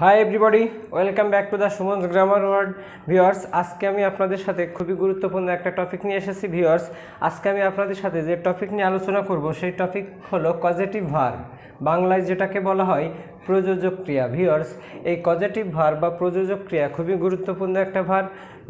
Hi everybody welcome back to the Suman grammar world viewers আজকে আমি আপনাদের সাথে খুবই গুরুত্বপূর্ণ একটা টপিক নিয়ে এসেছি ভিউয়ার্স আজকে আমি আপনাদের সাথে যে টপিক নিয়ে আলোচনা করব, সেই টপিক হলো পজিটিভ ভার্ব বাংলায় যেটাকে বলা হয় প্রযোজক ক্রিয়া। ভিওর্স এই পজিটিভ ভার্ব বা প্রযোজক ক্রিয়া খুবই গুরুত্বপূর্ণ একটা ভার্ব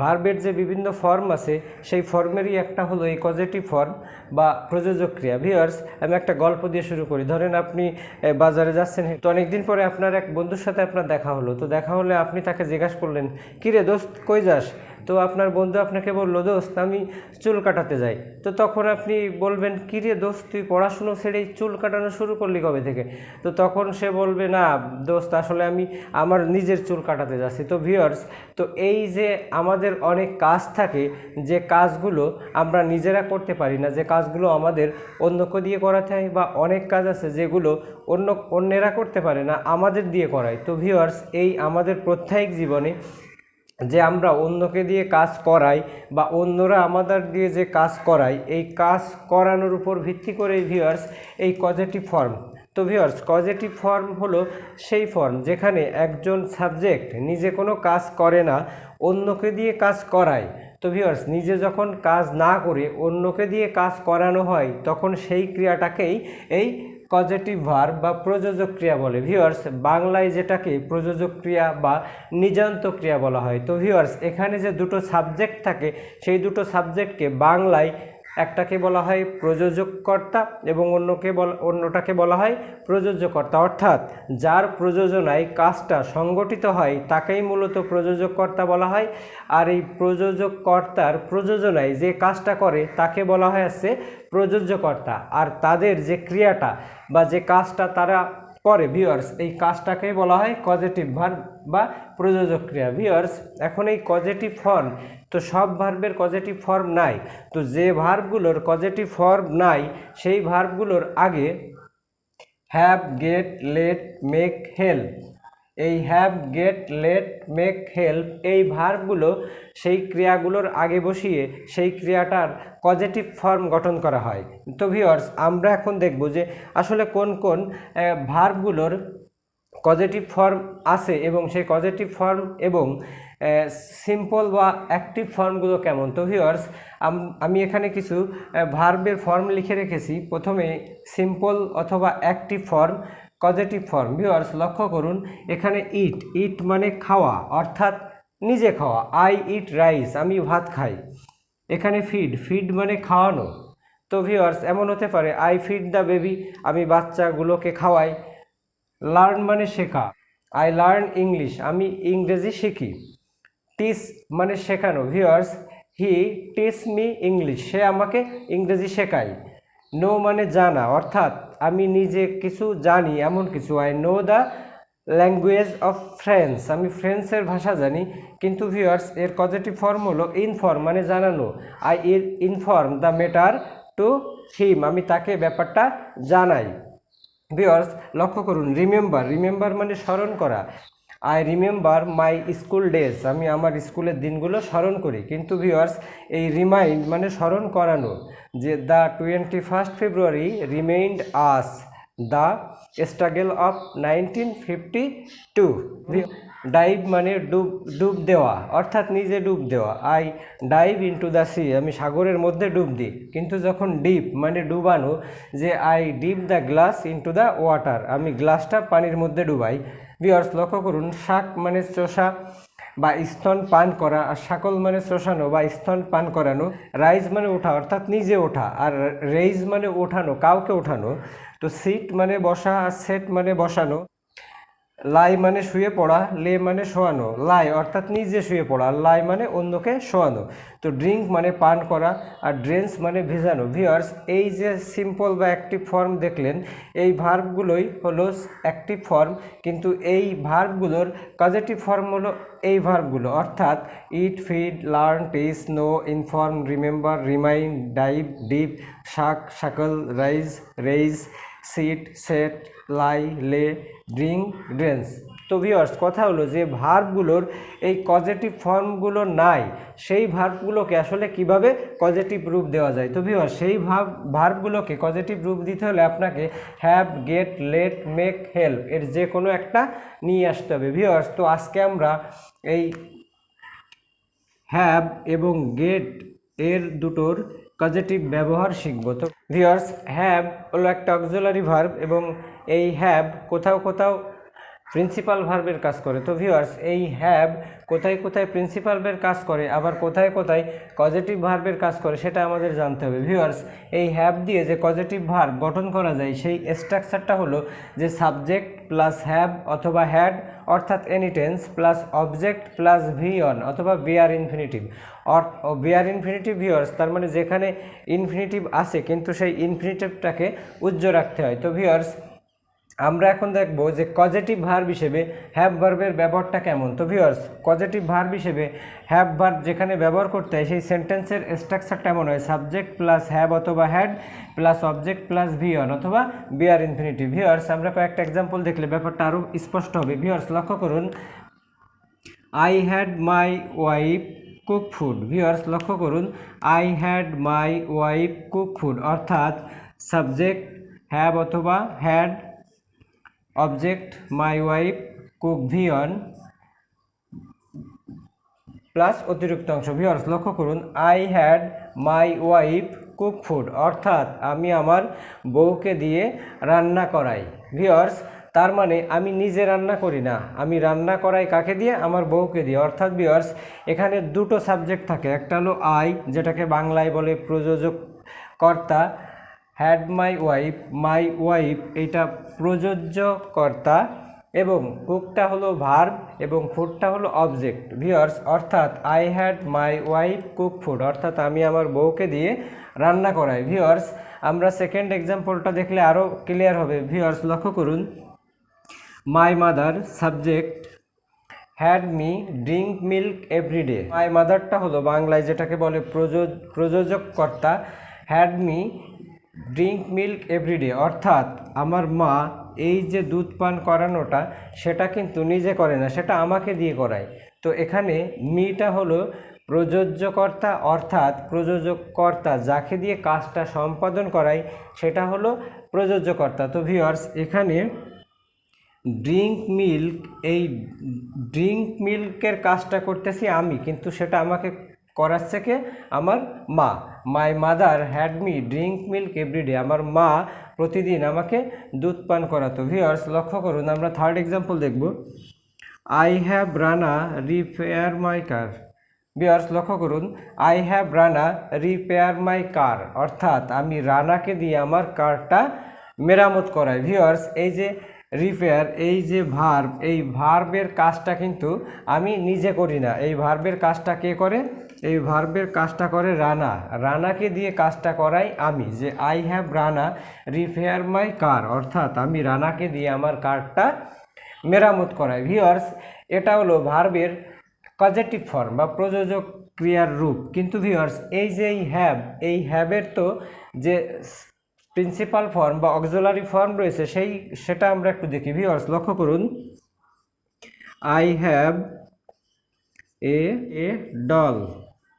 ভার্বের যে বিভিন্ন ফর্ম আছে, সেই ফর্মেরই একটা হলো এই কজেটিভ ফর্ম বা প্রযোজক ক্রিয়া ভিওর্স আমি একটা গল্প দিয়ে শুরু করি। ধরেন আপনি বাজারে যাচ্ছেন, তো অনেকদিন পরে আপনার এক বন্ধুর সাথে আপনার দেখা হলো। তো দেখা হলে আপনি তাকে জিজ্ঞাসা করলেন, কিরে দোস্ত, কই যাস? তো আপনার বন্ধু আপনাকে বলল, দোস্ত, আমি চুল কাটাতে যাই। তো তখন আপনি বলবেন কিরে দোস্ত, তুই পড়াশুনো ছেড়েই চুল কাটানো শুরু করলি কবে থেকে? তো তখন সে বলবে, না, দোস্ত, আসলে আমি আমার নিজের চুল কাটাতে যাচ্ছি। তো ভিউয়ার্স তো এই যে আমাদের অনেক কাজ থাকে, যে কাজগুলো আমরা নিজেরা করতে পারি না, যে কাজগুলো আমাদের অন্যকে দিয়ে করাতে হয় বা অনেক কাজ আছে যেগুলো অন্য, অন্যেরা করতে পারে না, আমাদের দিয়ে করায়। তো ভিউয়ার্স এই আমাদের প্রত্যায়িক জীবনে যে আমরা অন্যকে দিয়ে কাজ করাই বা অন্যরা আমাদের দিয়ে যে কাজ করাই, এই কাজ করানোর উপর ভিত্তি করে ভিউয়ার্স এই পজিটিভ ফর্ম তো ভিউয়ার্স পজিটিভ ফর্ম হলো সেই ফর্ম যেখানে একজন সাবজেক্ট নিজে কোনো কাজ করে না, অন্যকে দিয়ে কাজ করায়। তো ভিউয়ার্স নিজে যখন কাজ না করে অন্যকে দিয়ে কাজ করানো হয়, তখন সেই ক্রিয়াটাকেই এই পজিটিভ ভার্ব বা প্রযোজক ক্রিয়া বলে। ভিওয়ার্স বাংলায় যেটাকে প্রযোজক ক্রিয়া বা নিজান্ত ক্রিয়া বলা হয়। তো ভিওয়ার্স এখানে যে দুটো সাবজেক্ট থাকে, সেই দুটো সাবজেক্টকে বাংলায় একটাকে বলা হয় প্রযোজককর্তা এবং অন্যকে বলা, অন্যটাকে বলা হয় প্রযোজ্যকর্তা। অর্থাৎ যার প্রযোজনায় কাজটা সংগঠিত হয়, তাকেই মূলত প্রযোজককর্তা বলা হয়। আর এই প্রযোজককর্তার প্রযোজনায় যে কাজটা করে, তাকে বলা হয় আছে প্রযোজ্যকর্তা। আর তাদের যে ক্রিয়াটা বা যে কাজটা তারা করে ভিওয়ার্স এই কাজটাকেই বলা হয় কজেটিভ ভার্ব বা প্রযোজক ক্রিয়া। ভিওয়ার্স এখন এই কজেটিভ ফর্ম তো সব ভার্বের কজেটিভ ফর্ম নাই। তো যে ভার্বগুলোর কজেটিভ ফর্ম নাই, সেই ভার্বগুলোর আগে have get let make help এই have get let make help এই ভার্বগুলো সেই ক্রিয়াগুলোর আগে বসিয়ে সেই ক্রিয়াটার পজিটিভ ফর্ম গঠন করা হয়। তো ভিওর্স আমরা এখন দেখব যে আসলে কোন কোন ভার্বগুলোর পজিটিভ ফর্ম আছে এবং সেই পজিটিভ ফর্ম এবং সিম্পল বা অ্যাক্টিভ ফর্মগুলো কেমন? তো ভিওর্স আমি এখানে কিছু ভার্বের ফর্ম লিখে রেখেছি। প্রথমে সিম্পল অথবা active form positive form viewers লক্ষ্য করুন, এখানে ইট ইট মানে খাওয়া, অর্থাৎ নিজে খাওয়া। আই ইট রাইস আমি ভাত খাই। এখানে ফিড ফিড মানে খাওয়ানো। তো ভিওয়ার্স এমন হতে পারে আই ফিড দ্য বেবি আমি বাচ্চাগুলোকে খাওয়াই। লার্ন মানে শেখা। আই লার্ন ইংলিশ আমি ইংরেজি শিখি। টিস মানে শেখানো। Viewers he teaches me English সে আমাকে ইংরেজি শেখায়। নো মানে জানা। অর্থাৎ আমি নিজে কিছু জানি, এমন কিছু। I know the language of French আমি ফ্রেন্সের ভাষা জানি, কিন্তু ভিউয়ার্স এর পজিটিভ ফর্ম হলো ইনফর্ম মানে জানানো। I inform the matter to him আমি তাকে ব্যাপারটা জানাই। ভিউয়ার্স লক্ষ্য করুন রিমেম্বার রিমেম্বার মানে স্মরণ করা। I remember my school days আমি আমার স্কুলের দিনগুলো স্মরণ করি। কিন্তু ভিওয়ার্স এই রিমাইন্ড মানে স্মরণ করানো যে the twenty first February remind us the struggle of nineteen fifty two dive মানে ডুব ডুব দেওয়া, অর্থাৎ নিজে ডুব দেওয়া। I dive into the sea আমি সাগরের মধ্যে ডুব দিই। কিন্তু যখন ডিপ মানে ডুবানো, যে I dip the glass into the water আমি গ্লাসটা পানির মধ্যে ডুবাই। বিয়ার্স লক্ষ্য করুন, শাক মানে চোষা বা স্তন পান করা, আর শাকল মানে চোষানো বা স্তন পান করানো। রাইজ মানে ওঠা, অর্থাৎ নিজে ওঠা, আর রেইজ মানে ওঠানো, কাউকে ওঠানো। তো সিট মানে বসা, আর সেট মানে বসানো। লাই মানে শুয়ে পড়া, লে মানে শোয়ানো। লাই অর্থাৎ নিজে শুয়ে পড়া লাই মানে অন্যকে শোয়ানো। তো ড্রিঙ্ক মানে পান করা, আর ড্রেন্স মানে ভেজানো। ভিওয়ার্স এই যে সিম্পল বা অ্যাক্টিভ ফর্ম দেখলেন, এই ভার্বগুলোই হলো অ্যাক্টিভ ফর্ম, কিন্তু এই ভার্বগুলোর পজিটিভ ফর্ম হলো এই ভার্বগুলো। অর্থাৎ eat, feed, learn teach know, inform, remember, remind, dive, dip, shake, shackle, rise, raise sit set lie lay drink drench তো ভিওর্স কথা হলো যে ভার্বগুলোর এই পজিটিভ ফর্মগুলো নাই, সেই ভার্বগুলোকে আসলে কীভাবে পজিটিভ রূপ দেওয়া যায়? তো ভিওর্স সেই ভাব ভার্বগুলোকে পজিটিভ রূপ দিতে হলে আপনাকে have get let make help এর যে কোনো একটা নিয়ে আসতে হবে। ভিওর্স তো আজকে আমরা এই হ্যাভ এবং গেটের দুটোর পজিটিভ ব্যবহার শিখব। তো ভিওর্স হ্যাব হলো একটা অক্সিলারি ভার্ব এবং এই হ্যাব কোথাও কোথাও প্রিন্সিপাল ভার্বের কাজ করে। তো ভিওয়ার্স এই হ্যাভ কোথায় কোথায় প্রিন্সিপাল ভার্বের কাজ করে, আবার কোথায় কোথায় পজিটিভ ভার্বের কাজ করে, সেটা আমাদের জানতে হবে। ভিওয়ার্স এই হ্যাভ দিয়ে যে পজিটিভ ভার্ব গঠন করা যায়, সেই স্ট্রাকচারটা হলো যে সাবজেক্ট প্লাস হ্যাভ অথবা হ্যাড অর্থাৎ any tense plus object plus V one অথবা bare infinitive bare infinitive viewers তার মানে যেখানে ইনফিনিটিভ আছে, কিন্তু সেই ইনফিনিটিভটাকে উজ্জ্ব রাখতে হয়। তো ভিওয়ার্স আমরা এখন দেখব যে পজিটিভ ভার্ব হিসেবে হ্যাভ ভার্বের ব্যবহারটা কেমন। তো ভিওয়ার্স পজিটিভ ভার্ব হিসেবে হ্যাভ ভার্ব যেখানে ব্যবহার করতে হয়, সেই সেন্টেন্সের স্ট্রাকচারটা এমন হয় সাবজেক্ট প্লাস হ্যাভ অথবা had plus object plus V one অথবা বিআর ইনফিনিটি ভিওয়ার্স আমরা কয়েকটা এক্সাম্পল দেখলে ব্যাপারটা আরও স্পষ্ট হবে। ভিওয়ার্স লক্ষ্য করুন। I had my wife cook food viewers লক্ষ্য করুন। I had my wife cook food অর্থাৎ সাবজেক্ট হ্যাভ অথবা had object my wife cook V one plus অতিরিক্ত অংশ। ভিওর্স লক্ষ্য করুন, I had my wife cook food. অর্থাৎ আমি আমার বউকে দিয়ে রান্না করাই। ভিওর্স তার মানে আমি নিজে রান্না করি না। আমি রান্না করাই কাকে দিয়ে? আমার বউকে দিয়ে। অর্থাৎ ভিওর্স এখানে দুটো সাবজেক্ট থাকে। একটা হলো আই, যেটাকে বাংলায় বলে প্রযোজক কর্তা had my wife my wife এটা প্রযোজ্য কর্তা এবং কুকটা হলো ভার্ব এবং ফুডটা হলো অবজেক্ট ভিওর্স অর্থাৎ I had my wife cook food অর্থাৎ আমি আমার বউকে দিয়ে রান্না করাই। ভিওর্স আমরা সেকেন্ড এক্সাম্পলটা দেখলে আরও ক্লিয়ার হবে। ভিওর্স লক্ষ্য করুন। My mother subject had me drink milk every day my মাদারটা হলো বাংলায় যেটাকে বলে প্রযোজ প্রযোজক কর্তা had me drink milk every day অর্থাৎ আমার মা এই যে দুধ পান করানোটা, সেটা কিন্তু নিজে করে না, সেটা আমাকে দিয়ে করায়। তো এখানে মিটা হলো প্রযোজ্যকর্তা, অর্থাৎ প্রযোজককর্তা যাকে দিয়ে কাজটা সম্পাদন করায়, সেটা হলো প্রযোজ্যকর্তা। তো ভিওয়ার্স এখানে ড্রিঙ্ক মিল্ক এই ড্রিঙ্ক মিল্কের কাজটা করতেছি আমি, কিন্তু সেটা আমাকে করাচ্ছে কে আমার মা my mother had me drink milk every day আমার মা প্রতিদিন আমাকে দুধ পান করাতো। ভিওয়ার্স লক্ষ্য করুন, আমরা থার্ড এক্সাম্পল দেখব। I have Rana repair my car viewers লক্ষ্য করুন I have Rana repair my car অর্থাৎ আমি রানাকে দিয়ে আমার কারটা মেরামত করাই। ভিওয়ার্স এই যে রিপেয়ার এই যে ভার্ব এই ভার্বের কাজটা কিন্তু আমি নিজে করি না। এই ভার্বের কাজটা কে করে? এই ভার্বের কাজটা করে রানা। রানাকে দিয়ে কাজটা করাই আমি, যে I have Rana repair my car অর্থাৎ আমি রানাকে দিয়ে আমার কারটা মেরামত করাই। ভিওর্স এটা হলো ভার্বের পজিটিভ ফর্ম বা প্রযোজক ক্রিয়ার রূপ। কিন্তু ভিওর্স এই যে এই হ্যাভ এই হ্যাভের তো যে প্রিন্সিপাল ফর্ম বা অক্সিলারি ফর্ম রয়েছে, সেই, সেটা আমরা একটু দেখি। ভিওর্স লক্ষ্য করুন। I have a a doll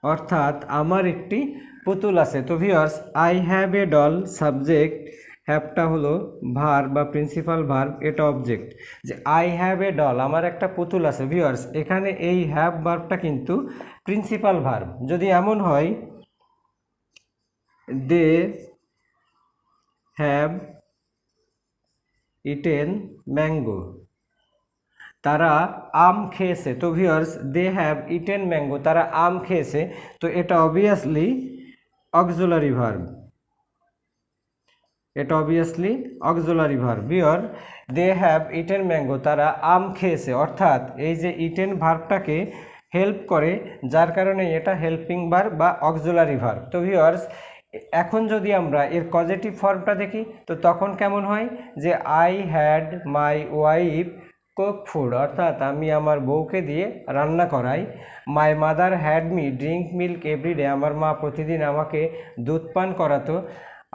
অর্থাৎ আমার একটি পুতুল আছে। তো viewers I have a doll subject হ্যাভটা হলো ভার বা প্রিন্সিপাল ভার্ব এটা অবজেক্ট যে আই হ্যাভ এ ডল আমার একটা পুতুল আছে। ভিওর্স এখানে এই হ্যাভ ভার্বটা কিন্তু প্রিন্সিপাল ভার্ব যদি এমন হয় দে হ্যাভ ইটেন ম্যাঙ্গো তারা আম খেয়েছে। তো viewers they have eaten mango তারা আম খেয়েছে। তো এটা অবভিয়াসলি অক্সুলারি ভার্ব এটা অবভিয়াসলি অক্সুলারি ভার্ব বিয়র দে হ্যাভ ইটেন ম্যাঙ্গো তারা আম খেয়েছে। অর্থাৎ এই যে ইটেন ভার্বটাকে হেল্প করে, যার কারণে এটা হেল্পিং ভার্ব বা অক্সুলারি ভার্ব তো ভিওর্স এখন যদি আমরা এর পজিটিভ ফর্মটা দেখি, তো তখন কেমন হয়? যে I had my wife cook food অর্থাৎ আমি আমার বউকে দিয়ে রান্না করাই। My mother had me drink milk everyday আমার মা প্রতিদিন আমাকে দুধ পান করাতো।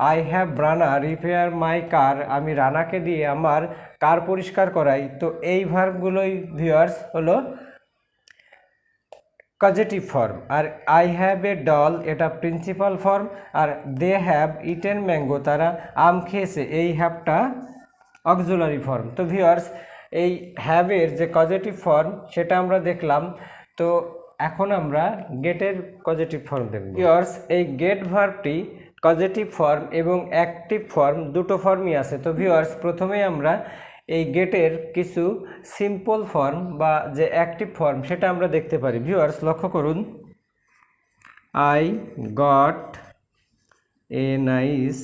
I have Rana repair my car আমি রানাকে দিয়ে আমার কার পরিষ্কার করাই। তো এই ভার্বগুলোই ভিউয়ার্স হলো পজিটিভ ফর্ম আর আই হ্যাভ এ ডল এটা প্রিন্সিপাল ফর্ম আর দে হ্যাভ ইটেন ম্যাঙ্গো তারা আম খেয়েছে। এই হ্যাভটা অক্সুলারি ফর্ম তো ভিউয়ার্স এই হ্যাভের যে কজেটিভ ফর্ম সেটা আমরা দেখলাম। তো এখন আমরা গেটের পজিটিভ ফর্ম দেখব। ভিউয়ার্স এই গেট ভার্বটি কজেটিভ ফর্ম এবং অ্যাক্টিভ ফর্ম দুটো ফর্মই আছে। তো ভিওয়ার্স প্রথমেই আমরা এই গেটের কিছু সিম্পল ফর্ম বা যে অ্যাক্টিভ ফর্ম সেটা আমরা দেখতে পারি। ভিউয়ার্স লক্ষ্য করুন। I got a nice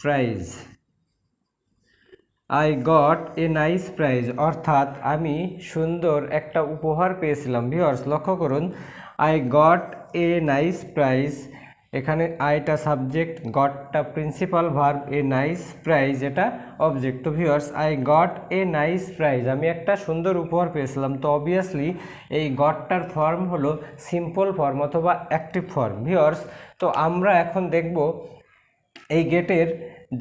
prize I got a nice prize অর্থাৎ আমি সুন্দর একটা উপহার পেয়েছিলাম। ভিওর্স লক্ষ্য করুন। I got a nice prize এখানে আইটা subject গটটা principal verb a nice prize এটা অবজেক্ট তো viewers I got a nice prize আমি একটা সুন্দর উপহার পেয়েছিলাম। তো অবভিয়াসলি এই গটটার ফর্ম হলো সিম্পল ফর্ম অথবা অ্যাক্টিভ ফর্ম ভিউয়ার্স তো আমরা এখন দেখব এই গেটের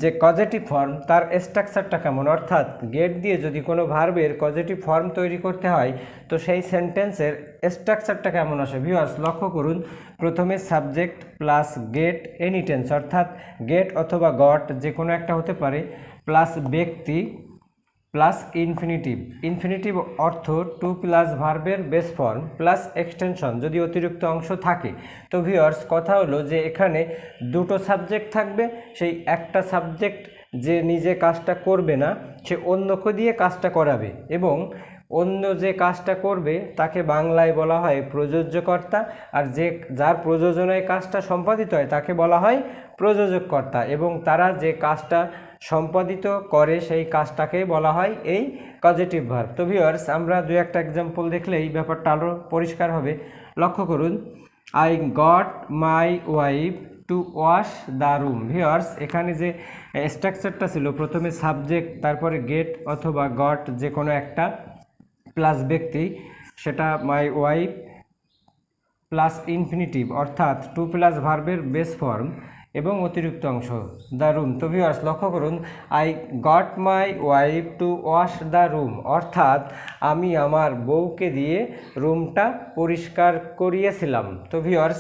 যে কজেটিভ ফর্ম, তার স্ট্রাকচারটা কেমন? অর্থাৎ গেট দিয়ে যদি কোনো ভার্বের কজেটিভ ফর্ম তৈরি করতে হয়, তো সেই সেন্টেন্সের স্ট্রাকচারটা কেমন আসে? ভিউয়ার্স, লক্ষ্য করুন, প্রথমে subject plus get any tense অর্থাৎ গেট অথবা গট যে কোনো একটা হতে পারে, প্লাস ব্যক্তি প্লাস ইনফিনিটিভ। ইনফিনিটিভ অর্থ টু প্লাস ভার্বের বেস ফর্ম প্লাস এক্সটেনশন, যদি অতিরিক্ত অংশ থাকে। তো ভিওয়ার্স কথা হলো যে এখানে দুটো সাবজেক্ট থাকবে, সেই একটা সাবজেক্ট যে নিজে কাজটা করবে না, সে অন্যকে দিয়ে কাজটা করাবে এবং অন্য যে কাজটা করবে তাকে বাংলায় বলা হয় প্রযোজ্যকর্তা আর যে, যার প্রযোজনায় কাজটা সম্পাদিত হয় তাকে বলা হয় প্রযোজককর্তা এবং তারা যে কাজটা সম্পাদিত করে সেই কাজটাকে বলা হয় এই পজিটিভ ভার্ব তো ভিউয়ার্স আমরা দু একটা এক্সাম্পল দেখলে এই ব্যাপারটা আরও পরিষ্কার হবে। লক্ষ্য করুন I got my wife to wash the room viewers এখানে যে স্ট্রাকচারটা ছিল, প্রথমে সাবজেক্ট তারপরে গেট অথবা গট যে কোনো একটা প্লাস ব্যক্তি, সেটা মাই ওয়াইফ প্লাস ইনফিনিটিভ অর্থাৎ টু প্লাস ভার্বের বেস ফর্ম এবং অতিরিক্ত অংশ। দ্য রুম তো ভিউয়ার্স লক্ষ্য করুন, I got my wife to wash the room. অর্থাৎ, আমি আমার বউকে দিয়ে রুমটা পরিষ্কার করিয়েছিলাম। তো ভিউয়ার্স,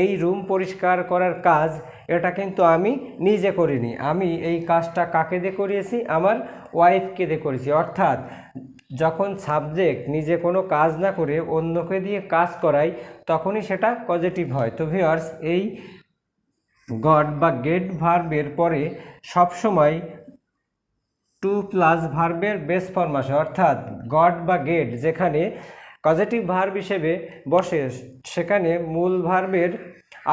এই রুম পরিষ্কার করার কাজ, এটা কিন্তু আমি নিজে করিনি। আমি এই কাজটা কাকে দিয়ে করিয়েছি? আমার ওয়াইফকে দিয়ে করেছি। অর্থাৎ, যখন সাবজেক্ট নিজে কোনো কাজ না করে অন্যকে দিয়ে কাজ করায় তখনই সেটা পজিটিভ হয়। তো ভিউয়ার্স, এই গড বা গেট ভার্বের পরে সবসময় টু প্লাস ভার্বের বেস ফর্ম আসে, অর্থাৎ গড বা গেট যেখানে পজিটিভ ভার্ব হিসেবে বসে, সেখানে মূল ভার্বের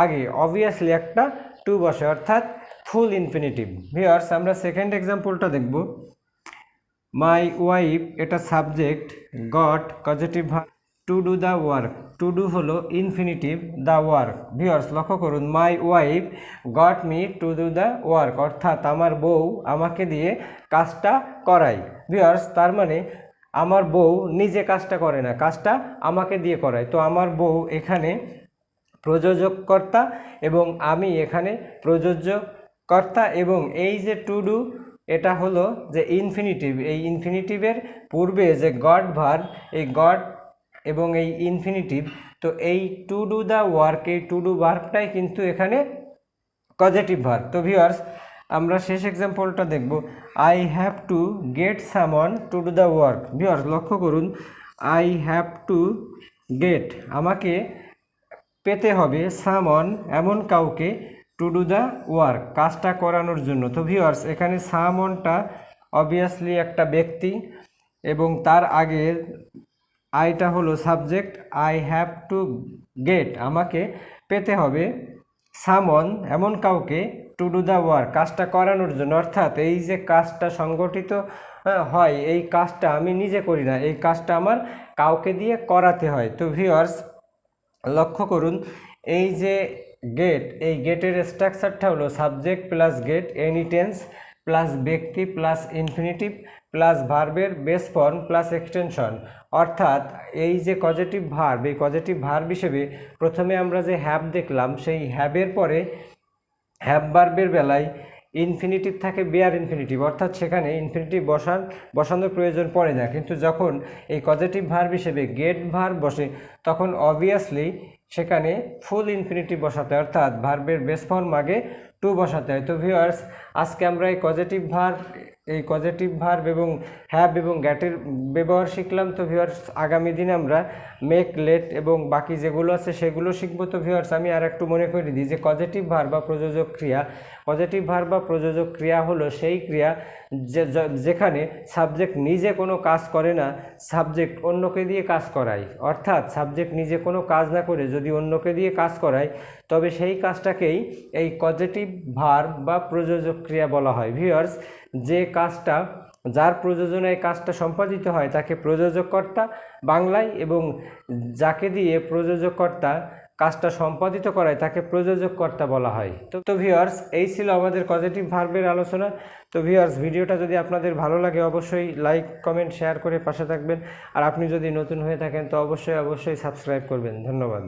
আগে অবভিয়াসলি একটা টু বসে, অর্থাৎ ফুল ইনফিনিটিভ ভিওয়ার্স আমরা সেকেন্ড এক্সাম্পলটা দেখব। মাই ওয়াইফ এটা subject got positive verb to do the work to do হলো ইনফিনিটিভ দ্য ওয়ার্ক ভিওয়ার্স লক্ষ্য করুন my wife got me to do the work অর্থাৎ আমার বউ আমাকে দিয়ে কাজটা করায়। ভিওয়ার্স তার মানে আমার বউ নিজে কাজটা করে না, কাজটা আমাকে দিয়ে করায়। তো আমার বউ এখানে প্রযোজককর্তা এবং আমি এখানে প্রযোজ্য কর্তা এবং এই যে টু ডু এটা হলো যে ইনফিনিটিভ এই ইনফিনিটিভের পূর্বে যে গড ভার এই গড এবং এই ইনফিনিটিভ তো এই টু ডু দ্য ওয়ার্ক এই টু ডু ভার্বটাই কিন্তু এখানে পজিটিভ ভার্ব তো ভিউয়ার্স আমরা শেষ এক্সাম্পলটা দেখব। I have to get someone to do the work viewers লক্ষ্য করুন আই হ্যাভ টু গেট আমাকে পেতে হবে সামন এমন কাউকে টু ডু দ্য ওয়ার্ক কাজটা করানোর জন্য। তো ভিউয়ার্স এখানে সামনটা অবভিয়াসলি একটা ব্যক্তি এবং তার আগে আইটা হলো subject I have to get. আমাকে পেতে হবে সামন, এমন কাউকে টু ডু দ্য ওয়ার্ক, কাজটা করানোর জন্য। অর্থাৎ এই যে কাজটা সংগঠিত হয়, এই কাজটা আমি নিজে করি না, এই কাজটা আমার কাউকে দিয়ে করাতে হয়। তো ভিওয়ার্স লক্ষ্য করুন, এই যে গেট, এই গেটের স্ট্রাকচারটা হলো subject plus get any tense plus ব্যক্তি প্লাস ইনফিনিটিভ প্লাস ভার্বের বেস ফর্ম প্লাস এক্সটেনশন অর্থাৎ এই যে পজিটিভ ভার্ব এই পজিটিভ ভার্ব হিসেবে প্রথমে আমরা যে হ্যাভ দেখলাম, সেই হ্যাবের পরে হ্যাভ ভার্বের বেলায় ইনফিনিটিভ থাকে বেয়ার ইনফিনিটিভ অর্থাৎ সেখানে ইনফিনিটিভ বসার বসানোর প্রয়োজন পড়ে না। কিন্তু যখন এই পজিটিভ ভার্ব হিসেবে গেট ভার্ব বসে, তখন অবভিয়াসলি সেখানে ফুল ইনফিনিটিভ বসাতে অর্থাৎ ভার্বের বেস ফর্ম আগে টু বসাতে হয়। তো ভিউয়ার্স আজকে আমরা এই পজিটিভ ভার্ব এই পজিটিভ ভার্ব এবং হ্যাভ এবং গ্যাটের ব্যবহার শিখলাম তো ভিউয়ার্স আগামী দিনে আমরা মেক লেট এবং বাকি যেগুলো আছে সেগুলো শিখব তো ভিউয়ার্স আমি আর একটু মনে করে দিই যে পজিটিভ ভার্ব বা প্রযোজক ক্রিয়া পজিটিভ ভার্ব বা প্রযোজক ক্রিয়া হলো সেই ক্রিয়া যেখানে সাবজেক্ট নিজে কোনো কাজ করে না সাবজেক্ট অন্যকে দিয়ে কাজ করায়। অর্থাৎ সাবজেক্ট নিজে কোনো কাজ না করে যদি অন্যকে দিয়ে কাজ করায়, তবে সেই কাজটাকেই এই পজিটিভ ভার্ব বা প্রযোজক ক্রিয়া বলা হয়। ভিউয়ার্স যে কাজটা, যার প্রযোজনায় কাজটা সম্পাদিত হয়, তাকে প্রযোজককর্তা বাংলায় এবং যাকে দিয়ে প্রযোজককর্তা কাজটা সম্পাদিত করায়, তাকে প্রযোজককর্তা বলা হয়। তো তো ভিউয়ার্স এই ছিল আমাদের পজিটিভ ভার্বের আলোচনা। তো ভিউয়ার্স ভিডিওটা যদি আপনাদের ভালো লাগে, অবশ্যই লাইক কমেন্ট শেয়ার করে পাশে থাকবেন। আর আপনি যদি নতুন হয়ে থাকেন, তো অবশ্যই অবশ্যই সাবস্ক্রাইব করবেন। ধন্যবাদ।